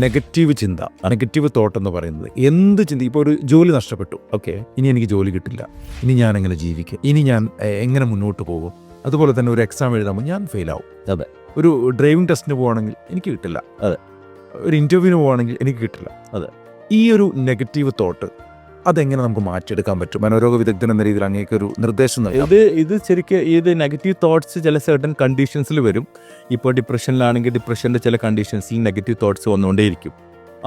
Negative ചിന്ത negative thought എന്ന് പറയുന്നത് എന്ത് ചിന്ത ഇപ്പോൾ ഒരു ജോലി നഷ്ടപ്പെട്ടു ഓക്കെ ഇനി എനിക്ക് ജോലി കിട്ടില്ല ഇനി ഞാൻ എങ്ങനെ ജീവിക്കും ഇനി ഞാൻ എങ്ങനെ മുന്നോട്ട് പോകും അതുപോലെ തന്നെ ഒരു എക്സാം എഴുതാമോ ഞാൻ ഫെയിൽ ആവും അതെ. ഒരു ഡ്രൈവിംഗ് ടെസ്റ്റിന് പോവുകയാണെങ്കിൽ എനിക്ക് കിട്ടില്ല അതെ. ഒരു ഇന്റർവ്യൂവിന് പോവുകയാണെങ്കിൽ എനിക്ക് കിട്ടില്ല അതെ. ഈ ഒരു നെഗറ്റീവ് തോട്ട് അതെങ്ങനെ നമുക്ക് മാറ്റിയെടുക്കാൻ പറ്റും? മനോരോഗ വിദഗ്ധൻ എന്ന രീതിയിൽ അങ്ങേക്ക് ഒരു നിർദ്ദേശം നൽകാം. ഇത് ഇത് ശരിക്കും ഇത് നെഗറ്റീവ് തോട്ട്സ് ചില സർട്ടൻ കണ്ടീഷൻസിൽ വരും. ഇപ്പോൾ ഡിപ്രഷനിലാണെങ്കിൽ ഡിപ്രഷന്റെ ചില കണ്ടീഷൻസിൽ നെഗറ്റീവ് തോട്ട്സ് വന്നുകൊണ്ടേയിരിക്കും.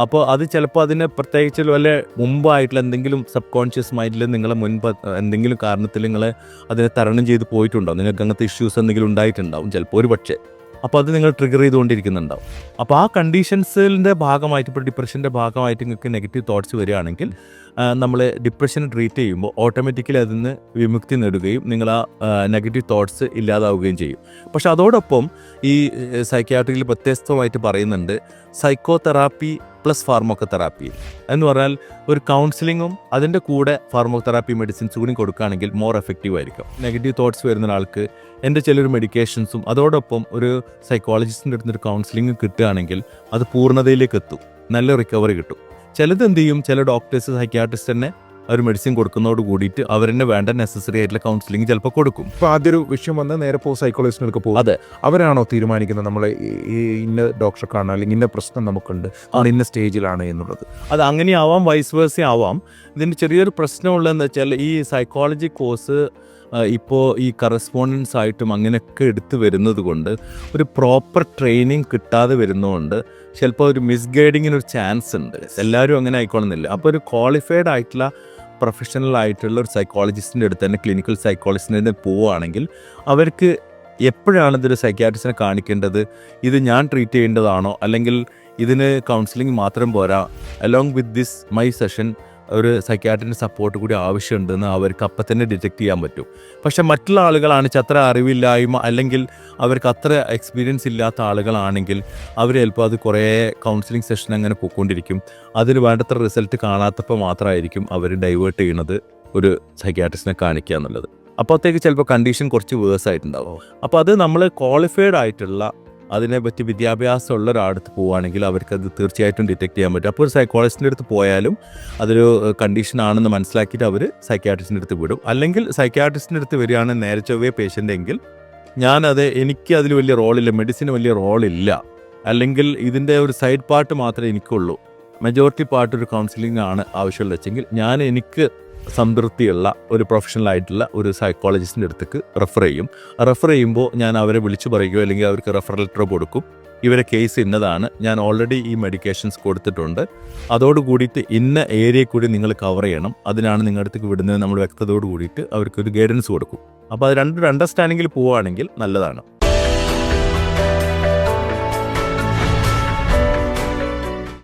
അപ്പോൾ അത് ചിലപ്പോൾ അതിന് പ്രത്യേകിച്ച് വല്ല മുമ്പായിട്ടുള്ള എന്തെങ്കിലും സബ് കോൺഷ്യസ് മൈൻഡിൽ നിങ്ങളെ മുൻപ് എന്തെങ്കിലും കാരണത്തിൽ നിങ്ങൾ അതിനെ തരണം ചെയ്ത് പോയിട്ടുണ്ടാവും. നിങ്ങൾക്ക് അങ്ങനത്തെ ഇഷ്യൂസ് എന്തെങ്കിലും ഉണ്ടായിട്ടുണ്ടാവും ചിലപ്പോൾ ഒരു പക്ഷേ. അപ്പോൾ അത് നിങ്ങൾ ട്രിഗർ ചെയ്തുകൊണ്ടിരിക്കുന്നുണ്ടാവും. അപ്പോൾ ആ കണ്ടീഷൻസിന്റെ ഭാഗമായിട്ട് ഇപ്പോൾ ഡിപ്രഷന്റെ ഭാഗമായിട്ട് നിങ്ങൾക്ക് നെഗറ്റീവ് തോട്ട്സ് വരികയാണെങ്കിൽ നമ്മൾ ഡിപ്രഷൻ ട്രീറ്റ് ചെയ്യുമ്പോൾ ഓട്ടോമാറ്റിക്കലി അതിൽ നിന്ന് വിമുക്തി നേടുകയും നിങ്ങൾ ആ നെഗറ്റീവ് തോട്ട്സ് ഇല്ലാതാവുകയും ചെയ്യും. പക്ഷെ അതോടൊപ്പം ഈ സൈക്യാട്രിയിൽ വ്യത്യസ്തമായിട്ട് പറയുന്നുണ്ട് psychotherapy plus pharmacotherapy എന്ന് പറഞ്ഞാൽ ഒരു കൗൺസിലിങ്ങും അതിന്റെ കൂടെ ഫാർമോക്കോ തെറാപ്പി മെഡിസിൻസ് കൂടി കൊടുക്കുകയാണെങ്കിൽ മോർ എഫക്റ്റീവ് ആയിരിക്കും. നെഗറ്റീവ് തോട്ട്സ് വരുന്ന ഒരാൾക്ക് എന്റെ ചിലൊരു മെഡിക്കേഷൻസും അതോടൊപ്പം ഒരു സൈക്കോളജിസ്റ്റിന്റെ അടുത്ത് ഒരു കൗൺസിലിംഗ് കിട്ടുകയാണെങ്കിൽ അത് പൂർണതയിലേക്ക് എത്തും. നല്ല റിക്കവറി കിട്ടും. ചിലത് എന്ത് ചെയ്യും? ചില ഡോക്ടേഴ്സ് സൈക്യാട്രിസ്റ്റ് തന്നെ ഒരു മെഡിസിൻ കൊടുക്കുന്നതോട് കൂടിയിട്ട് അവരെന്നെ വേണ്ട നെസസറി ആയിട്ടുള്ള കൗൺസിലിംഗ് ചിലപ്പോൾ കൊടുക്കും. ഇപ്പോൾ ആദ്യൊരു ഒരു വിഷയം വന്ന് നേരെ പോ സൈക്കോളജിസ്റ്റിനൊക്കെ പോകും. അതെ. അവരാണോ തീരുമാനിക്കുന്നത്? നമ്മൾ ഇന്ന ഡോക്ടറെ കാണാൻ അല്ലെങ്കിൽ ഇന്ന പ്രശ്നം നമുക്കുണ്ട് ഇന്ന സ്റ്റേജിലാണ് എന്നുള്ളത്. അത് അങ്ങനെ ആവാം വൈസ് വേഴ്സ ആവാം. ഇതിന്റെ ചെറിയൊരു പ്രശ്നമുള്ളതെന്ന് വെച്ചാൽ ഈ സൈക്കോളജി കോഴ്സ് ഇപ്പോൾ ഈ കറസ്പോണ്ടൻസ് ആയിട്ടും അങ്ങനെയൊക്കെ എടുത്തു വരുന്നത് കൊണ്ട് ഒരു പ്രോപ്പർ ട്രെയിനിങ് കിട്ടാതെ വരുന്നതുകൊണ്ട് ചിലപ്പോൾ ഒരു മിസ്ഗൈഡിങ്ങിനൊരു ചാൻസ് ഉണ്ട്. എല്ലാവരും അങ്ങനെ ആയിക്കോളുന്നില്ല. അപ്പോൾ ഒരു ക്വാളിഫൈഡ് ആയിട്ടുള്ള പ്രൊഫഷണൽ ആയിട്ടുള്ള ഒരു സൈക്കോളജിസ്റ്റിന്റെ അടുത്ത് തന്നെ ക്ലിനിക്കൽ സൈക്കോളജിസ്റ്റിന്റെ പോവുകയാണെങ്കിൽ അവർക്ക് എപ്പോഴാണ് ഇതൊരു സൈക്യാട്രിസ്റ്റിനെ കാണിക്കേണ്ടത്? ഇത് ഞാൻ ട്രീറ്റ് ചെയ്യേണ്ടതാണോ? അല്ലെങ്കിൽ ഇതിന് കൗൺസിലിംഗ് മാത്രം പോരാ? Along with this my session ഒരു സൈക്യാട്രിന്റെ സപ്പോർട്ട് കൂടി ആവശ്യമുണ്ടെന്ന് അവർക്ക് അപ്പം തന്നെ ഡിറ്റക്ട് ചെയ്യാൻ പറ്റും. പക്ഷേ മറ്റുള്ള ആളുകളാണ് അത്ര അറിവില്ലായ്മ അല്ലെങ്കിൽ അവർക്ക് അത്ര എക്സ്പീരിയൻസ് ഇല്ലാത്ത ആളുകളാണെങ്കിൽ അവർ ചിലപ്പോൾ അത് കുറേ കൗൺസിലിംഗ് സെഷൻ അങ്ങനെ പോയിക്കൊണ്ടിരിക്കും അതിൽ വേണ്ടത്ര റിസൾട്ട് കാണാത്തപ്പോൾ മാത്രമായിരിക്കും അവർ ഡൈവേർട്ട് ചെയ്യുന്നത് ഒരു സൈക്യാട്രിസ്റ്റിനെ കാണിക്കുക എന്നുള്ളത്. അപ്പോഴത്തേക്ക് ചിലപ്പോൾ കണ്ടീഷൻ കുറച്ച് വേഴ്സ് ആയിട്ടുണ്ടാവും. അപ്പോൾ അത് നമ്മൾ ക്വാളിഫൈഡ് ആയിട്ടുള്ള അതിനെപ്പറ്റി വിദ്യാഭ്യാസമുള്ള ഒരാളടുത്ത് പോവുകയാണെങ്കിൽ അവർക്കത് തീർച്ചയായിട്ടും ഡിറ്റക്ട് ചെയ്യാൻ പറ്റും. അപ്പോൾ ഒരു സൈക്കോളജിസ്റ്റിന്റെ അടുത്ത് പോയാലും അതൊരു കണ്ടീഷൻ ആണെന്ന് മനസ്സിലാക്കിയിട്ട് അവർ സൈക്യാട്രിസ്റ്റിന്റെ അടുത്ത് വിടും. അല്ലെങ്കിൽ സൈക്യാട്രിസ്റ്റിന്റെ അടുത്ത് വരികയാണ് നേരെ ചൊവ്വേ പേഷ്യന്റ് എങ്കിൽ ഞാനത് എനിക്ക് അതിൽ വലിയ റോളില്ല മെഡിസിന് വലിയ റോളില്ല അല്ലെങ്കിൽ ഇതിന്റെ ഒരു സൈഡ് പാർട്ട് മാത്രമേ എനിക്കുള്ളൂ. മെജോറിറ്റി പാർട്ട് ഒരു കൗൺസിലിംഗ് ആണ് ആവശ്യമുള്ള വെച്ചെങ്കിൽ ഞാൻ എനിക്ക് സംതൃപ്തിയുള്ള ഒരു പ്രൊഫഷണലായിട്ടുള്ള ഒരു സൈക്കോളജിസ്റ്റിന്റെ അടുത്തേക്ക് റെഫർ ചെയ്യും. റെഫർ ചെയ്യുമ്പോൾ ഞാൻ അവരെ വിളിച്ചു പറയുകയോ അല്ലെങ്കിൽ അവർക്ക് റെഫർ ലെറ്റർ കൊടുക്കും. ഇവരെ കേസ് ഇന്നതാണ്. ഞാൻ ഓൾറെഡി ഈ മെഡിക്കേഷൻസ് കൊടുത്തിട്ടുണ്ട്. അതോട് കൂടിയിട്ട് ഇന്ന ഏരിയ കൂടി നിങ്ങൾ കവർ ചെയ്യണം. അതിനാണ് നിങ്ങളുടെ അടുത്തേക്ക് വിടുന്നത് നമ്മൾ വ്യക്തതയോട് കൂടിയിട്ട് അവർക്കൊരു ഗൈഡൻസ് കൊടുക്കും. അപ്പോൾ അത് രണ്ടൊരു അണ്ടർസ്റ്റാൻഡിങ്ങിൽ പോവുകയാണെങ്കിൽ നല്ലതാണ്.